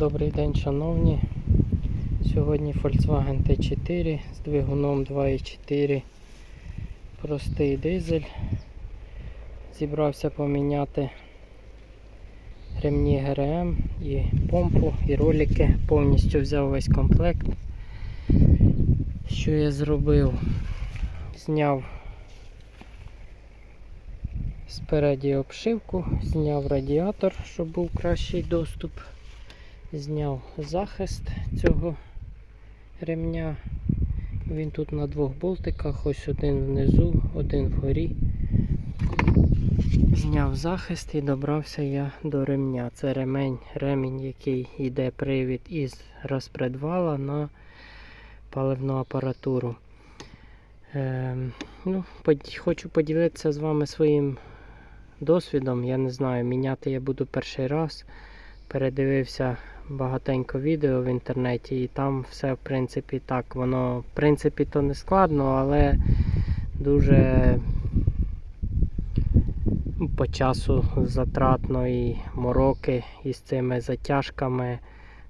Добрий день, шановні. Сьогодні Volkswagen T4 з двигуном 2.4. Простий дизель. Зібрався поміняти ремні ГРМ і помпу, і ролики. Повністю взяв весь комплект. Що я зробив? Зняв спереді обшивку, зняв радіатор, щоб був кращий доступ. Зняв захист цього ремня. Він тут на двох болтиках, ось один внизу, один вгорі. Зняв захист і добрався я до ремня. Це ремень, ремінь, який йде привід із розпредвала на паливну апаратуру. Ем, ну, под- хочу поділитися з вами своїм досвідом. Я не знаю, міняти я буду перший раз. Передивився багатенько відео в інтернеті, і там все в принципі так. Воно в принципі то не складно, але дуже ну, по часу затратно і мороки із цими затяжками,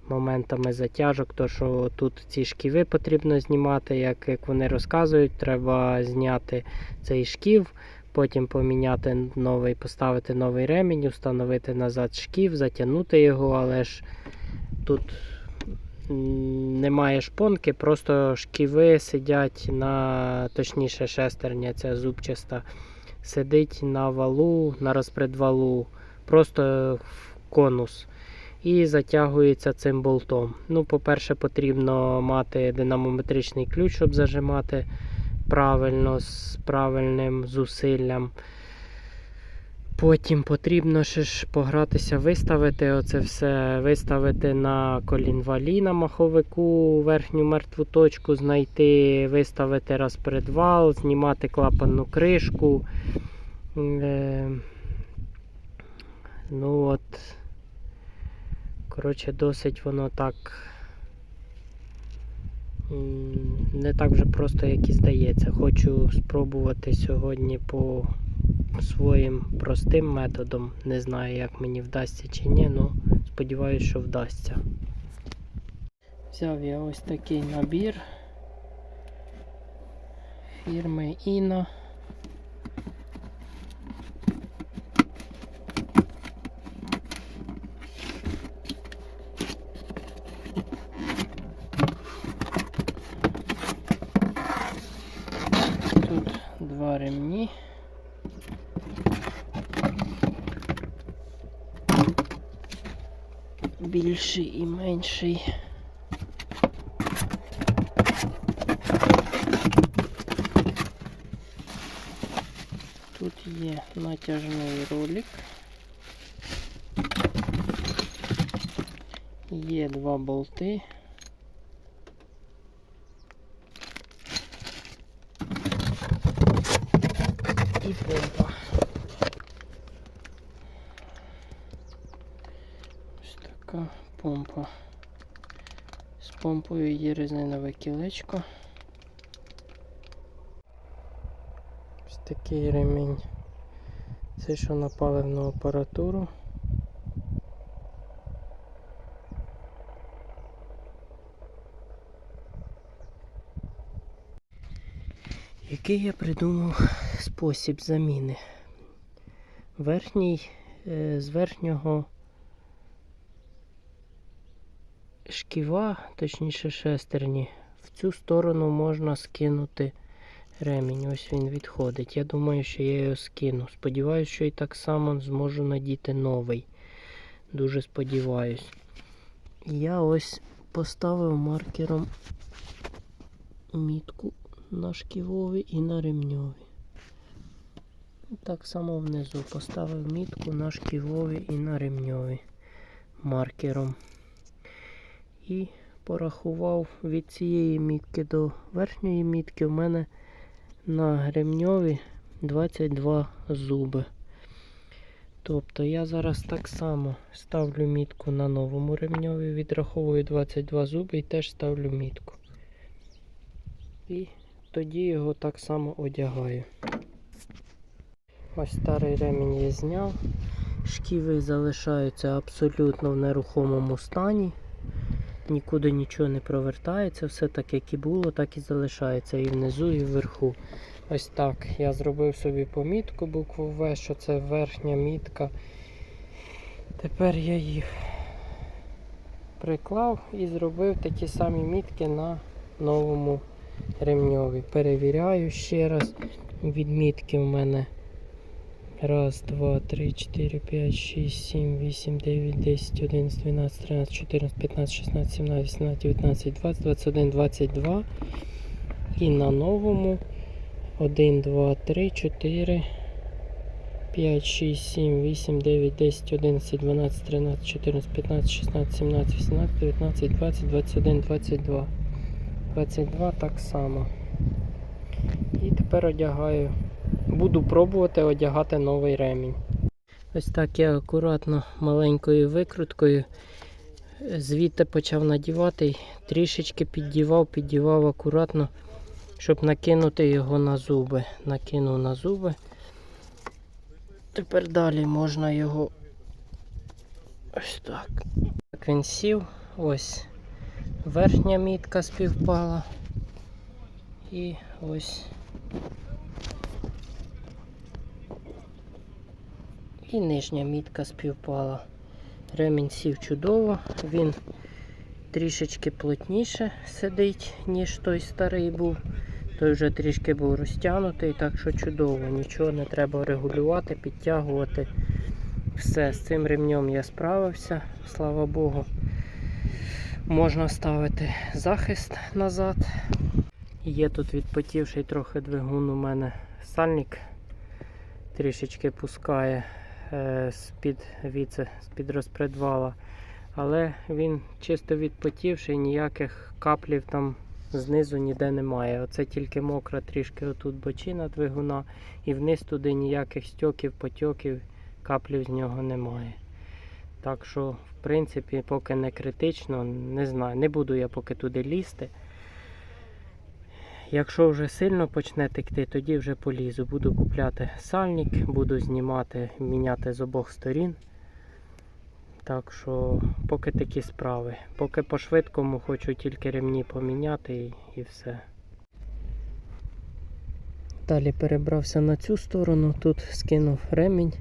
моментами затяжок. То що тут ці шківи потрібно знімати, як, як вони розказують, треба зняти цей шків. Потім поміняти новий, поставити новий ремінь, встановити назад шків, затягнути його, але ж тут немає шпонки, просто шківи сидять на, точніше, шестерня, ця зубчаста, сидить на валу, на розпредвалу, просто в конус. І затягується цим болтом. Ну, по-перше, потрібно мати динамометричний ключ, щоб зажимати правильно, з правильним зусиллям. Потім потрібно ще ж погратися, виставити оце все, виставити на колінвалі на маховику верхню мертву точку, знайти, виставити розпредвал, знімати клапанну кришку. Е, ну от, коротше, досить воно так не так вже просто, як і здається. Хочу спробувати сьогодні по своїм простим методом. Не знаю, як мені вдасться чи ні, але сподіваюся, що вдасться. Взяв я ось такий набір фірми Іно. Тут два ремні. Більший і менший. Тут є натяжний ролик. Є два болти. І помпа. Ось така помпа. З помпою є резинове кілечко. Ось такий ремінь. Це що на паливну апаратуру. Який я придумав спосіб заміни? Верхній е, з верхнього шківа, точніше шестерні, в цю сторону можна скинути ремінь. Ось він відходить. Я думаю, що я його скину. Сподіваюся, що і так само зможу надіти новий. Дуже сподіваюсь. Я ось поставив маркером мітку на шківові і на ремньові. Так само внизу поставив мітку на шківові і на ремньові маркером. І порахував від цієї мітки до верхньої мітки в мене на ремньові 22 зуби. Тобто я зараз так само ставлю мітку на новому ремньові, відраховую 22 зуби і теж ставлю мітку. І тоді його так само одягаю. Ось старий ремінь я зняв. Шківи залишаються абсолютно в нерухомому стані. Нікуди нічого не провертається, все так, як і було, так і залишається і внизу, і вверху. Ось так. Я зробив собі помітку букву В, що це верхня мітка. Тепер я їх приклав і зробив такі самі мітки на новому ремньові. Перевіряю ще раз. Відмітки в мене. Раз, два, три, чотири, п'ять, шість, сім, вісім, дев'ять, десять, одинадцять, дванадцять, тринадцять, чотирнадцять, п'ятнадцять, шістнадцять, сімнадцять, вісімнадцять, дев'ятнадцять, двадцять, двадцять один, двадцять два. І на новому 1, 2, 3, 4, 5, 6, 7, 8, 9, 10, 11, 12, 13, 14, 15, 16, 17, 18, 19, 20, 21, 22. 22 так само. І тепер одягаю. Буду пробувати одягати новий ремінь. Ось так я акуратно маленькою викруткою звідти почав надівати, трішечки піддівав, піддівав акуратно, щоб накинути його на зуби. Накинув на зуби. Тепер далі можна його ось так. Так він сів, ось верхня мітка співпала. І ось. І нижня мітка співпала. Ремінь сів чудово, він трішечки плотніше сидить, ніж той старий був. Той вже трішки був розтягнутий, так що чудово, нічого не треба регулювати, підтягувати. Все, з цим ремнем я справився, слава Богу. Можна ставити захист назад. Є тут відпотівший трохи двигун у мене сальник. Трішечки пускає з-під віце, з-під розпредвала. Але він чисто відпотівший, ніяких каплів там знизу ніде немає. Оце тільки мокра трішки отут бочина двигуна, і вниз туди ніяких стьоків, потьоків, каплів з нього немає. Так що, в принципі, поки не критично, не знаю, не буду я поки туди лізти. Якщо вже сильно почне текти, тоді вже полізу. Буду купляти сальник, буду знімати, міняти з обох сторін. Так що поки такі справи. Поки по швидкому хочу тільки ремні поміняти і, і все. Далі перебрався на цю сторону, тут скинув ремінь.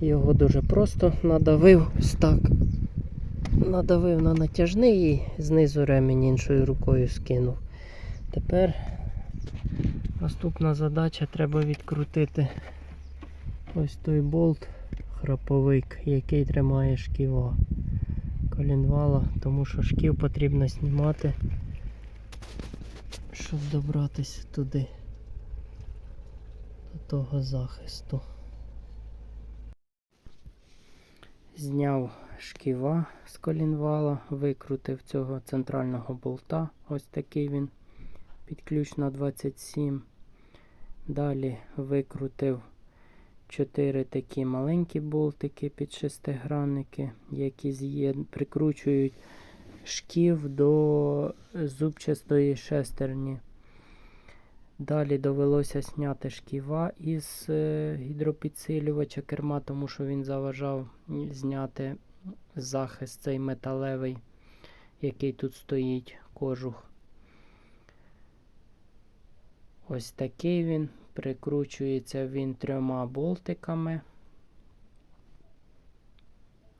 Його дуже просто надавив ось так. Надавив на натяжний і знизу ремінь іншою рукою скинув. Тепер наступна задача треба відкрутити ось той болт храповик, який тримає шківа колінвала, тому що шків потрібно знімати, щоб добратися туди, до того захисту. Зняв шківа з колінвала, викрутив цього центрального болта, ось такий він під на 27. Далі викрутив 4 такі маленькі болтики під шестигранники, які з'єд... прикручують шків до зубчастої шестерні. Далі довелося зняти шківа із е, гідропідсилювача керма, тому що він заважав зняти захист цей металевий, який тут стоїть, кожух. Ось такий він. Прикручується він трьома болтиками.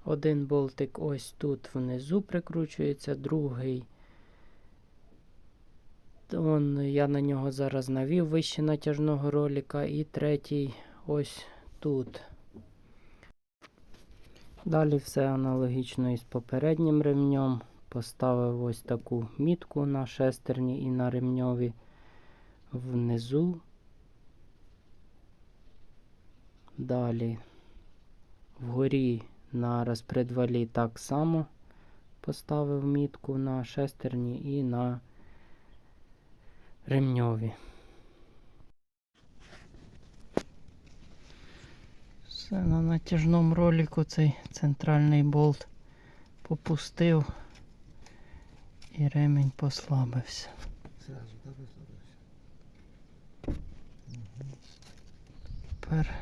Один болтик ось тут внизу прикручується, другий. Вон, я на нього зараз навів вище натяжного ролика, і третій ось тут. Далі все аналогічно із попереднім ремнем. Поставив ось таку мітку на шестерні і на ремньові внизу. Далі вгорі на розпредвалі так само поставив мітку на шестерні і на ремньові. Все на натяжному ролику цей центральний болт попустив і ремінь послабився. Сразу, да, висловився. Тепер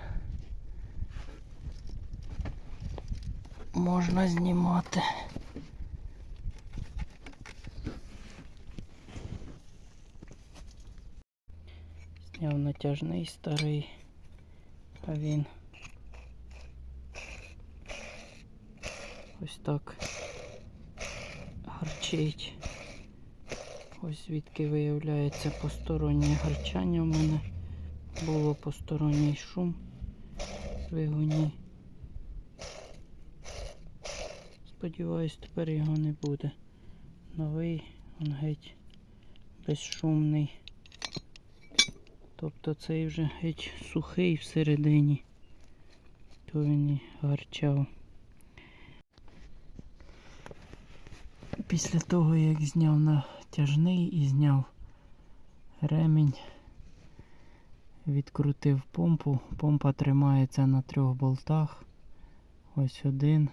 можна знімати. Зняв натяжний старий, а він ось так гарчить. Ось звідки виявляється постороннє гарчання в мене. Було посторонній шум двигуні. Сподіваюсь, тепер його не буде. Новий, він геть безшумний. Тобто цей вже геть сухий всередині. То він і гарчав. Після того, як зняв натяжний і зняв ремінь, відкрутив помпу. Помпа тримається на трьох болтах. Ось один.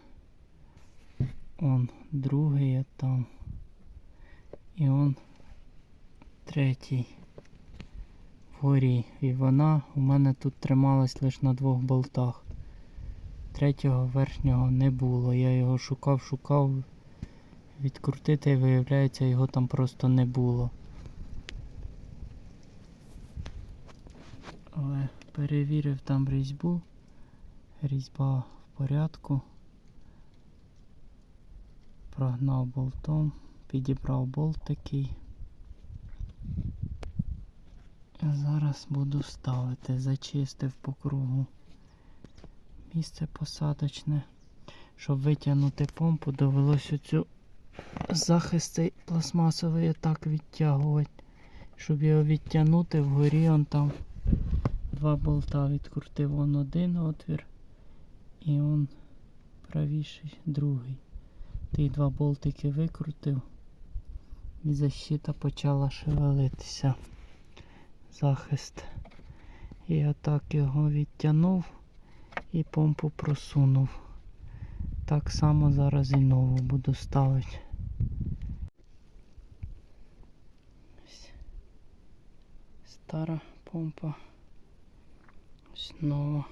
Он другий там. І он третій вгорі. І вона у мене тут трималась лише на двох болтах. Третього верхнього не було. Я його шукав, шукав. Відкрутити, і виявляється, його там просто не було. Але перевірив там різьбу. Різьба в порядку. Прогнав болтом, підібрав болт такий. Зараз буду ставити, зачистив по кругу місце посадочне. Щоб витягнути помпу, довелося оцю захист цей пластмасовий отак відтягувати. Щоб його відтягнути, вгорі он там два болта відкрутив. Он один отвір і он правіший другий. Ті два болтики викрутив і защита почала шевелитися. Захист. І отак його відтягнув і помпу просунув. Так само зараз і нову буду ставити. Стара помпа. Нова.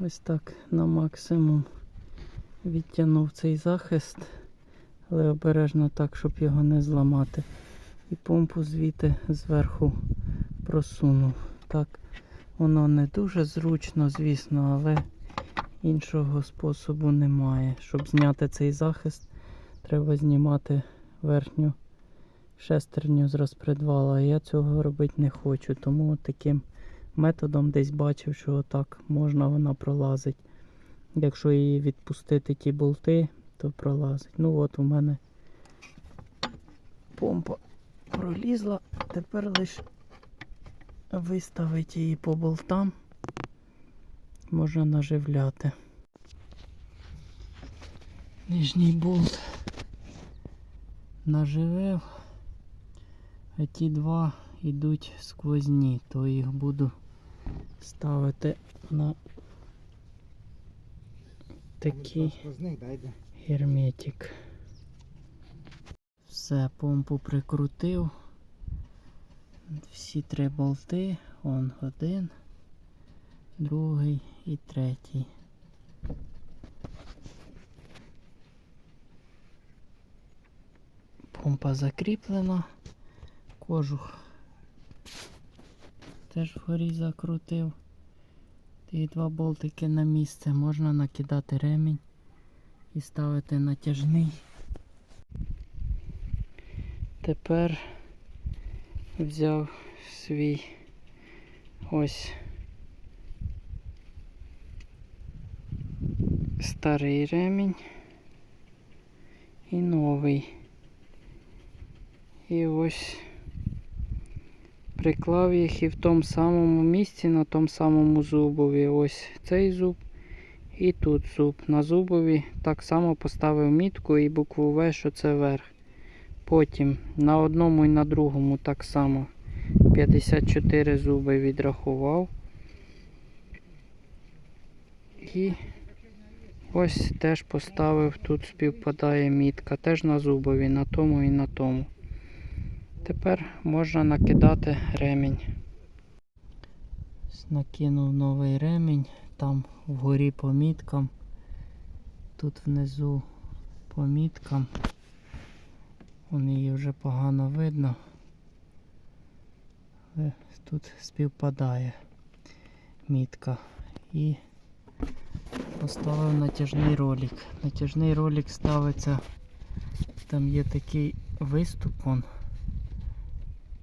Ось так на максимум відтягнув цей захист, але обережно так, щоб його не зламати. І помпу звідти зверху просунув. Так, воно не дуже зручно, звісно, але іншого способу немає. Щоб зняти цей захист, треба знімати верхню шестерню з розпредвала. Я цього робити не хочу, тому таким методом десь бачив, що отак можна вона пролазить. Якщо її відпустити ті болти, то пролазить. Ну от у мене помпа пролізла. Тепер лише виставити її по болтам. Можна наживляти. Нижній болт наживив, а ті два йдуть сквозні, то їх буду ставити на такий герметик. Все, помпу прикрутив. Всі три болти. Он один, другий і третій. Помпа закріплена. Кожух теж вгорі закрутив. Ті два болтики на місце. Можна накидати ремінь і ставити натяжний. Тепер взяв свій ось старий ремінь і новий. І ось приклав їх і в тому самому місці, на тому самому зубові. Ось цей зуб і тут зуб. На зубові так само поставив мітку і букву В, що це верх. Потім на одному і на другому так само 54 зуби відрахував. І ось теж поставив, тут співпадає мітка, теж на зубові, на тому і на тому. Тепер можна накидати ремінь. Накинув новий ремінь, там вгорі по міткам, тут внизу по міткам. Вон її вже погано видно. Тут співпадає мітка. І поставив натяжний ролик. Натяжний ролик ставиться, там є такий виступ. Вон.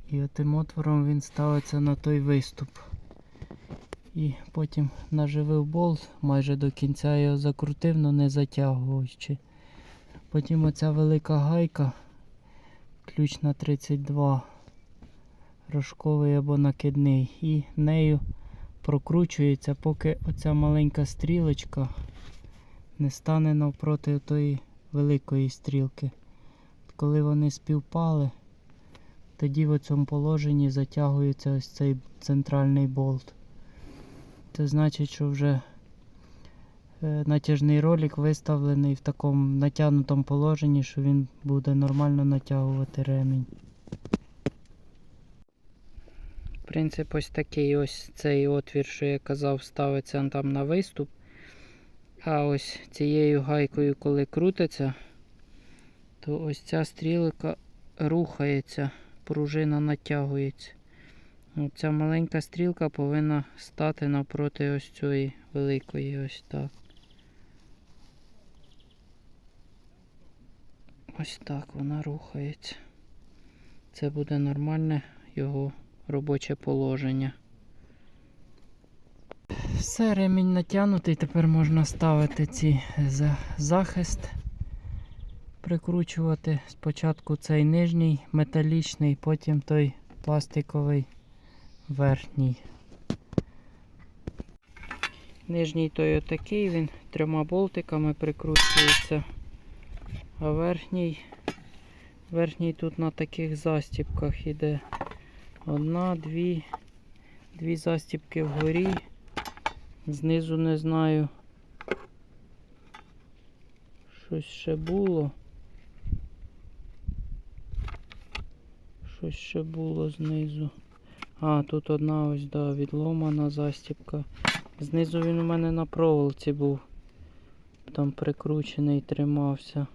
І отим отвором він ставиться на той виступ. І потім наживив болт, майже до кінця його закрутив, але не затягуючи. Потім оця велика гайка, ключ на 32, рожковий або накидний, і нею прокручується, поки оця маленька стрілочка не стане навпроти тої великої стрілки. Коли вони співпали, тоді в цьому положенні затягується ось цей центральний болт. Це значить, що вже е, натяжний ролик виставлений в такому натягнутому положенні, що він буде нормально натягувати ремінь. Принцип ось такий ось цей отвір, що я казав, ставиться там на виступ. А ось цією гайкою, коли крутиться, то ось ця стрілка рухається, пружина натягується. Ця маленька стрілка повинна стати навпроти ось цієї великої ось так. Ось так вона рухається. Це буде нормальне його робоче положення. Все, ремінь натягнутий, тепер можна ставити ці захист, прикручувати спочатку цей нижній металічний, потім той пластиковий верхній. Нижній той отакий, він трьома болтиками прикручується, а верхній, верхній тут на таких застіпках іде. Одна, дві, дві застіпки вгорі. Знизу не знаю. Щось ще було. Щось ще було знизу. А, тут одна ось, да, відломана застіпка. Знизу він у мене на проволоці був. Там прикручений тримався.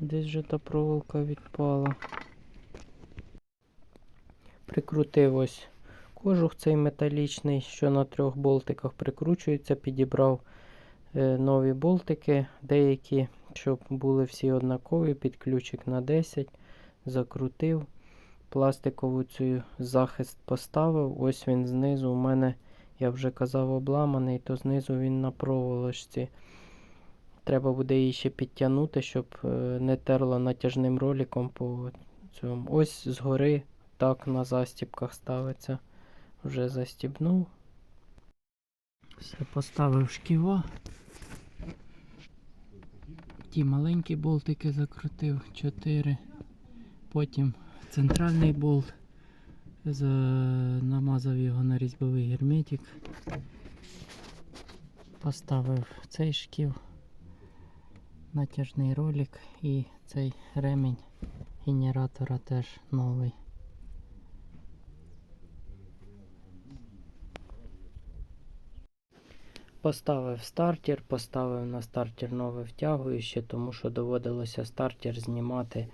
Десь же та проволока відпала. Прикрутив ось кожух цей металічний, що на трьох болтиках прикручується, підібрав е, нові болтики, деякі, щоб були всі однакові, під ключик на 10, закрутив пластикову цю захист поставив. Ось він знизу. У мене, я вже казав, обламаний, то знизу він на проволочці. Треба буде її ще підтягнути, щоб е, не терло натяжним роликом по цьому. Ось згори так на застіпках ставиться. Вже застібнув. Все поставив шківа. Ті маленькі болтики закрутив 4. Потім центральний болт. За... Намазав його на різьбовий герметик. Поставив цей шків, натяжний ролик і цей ремінь генератора теж новий. Поставив стартер, поставив на стартер нове втягуюче, тому що доводилося стартер знімати,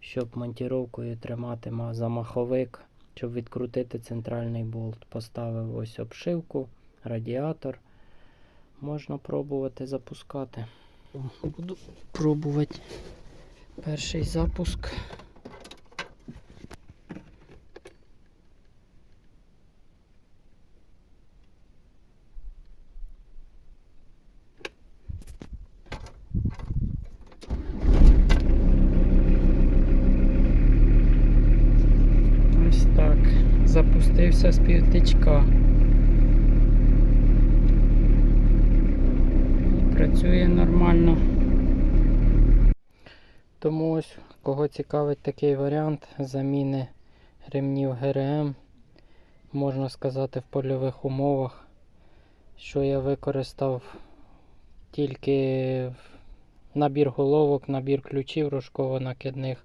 щоб монтіровкою тримати ма- замаховик, щоб відкрутити центральний болт. Поставив ось обшивку, радіатор. Можна пробувати запускати. Буду пробувати перший запуск. Ось так. Запустився з півтичка. Працює нормально. Тому ось, кого цікавить такий варіант заміни ремнів ГРМ, можна сказати, в польових умовах, що я використав тільки набір головок, набір ключів рожково-накидних.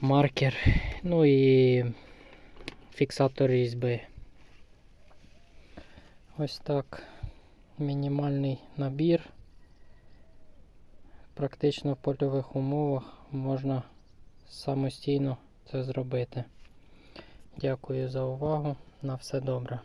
маркер, ну і фіксатор різьби. Ось так. Мінімальний набір. Практично в польових умовах можна самостійно це зробити. Дякую за увагу. На все добре.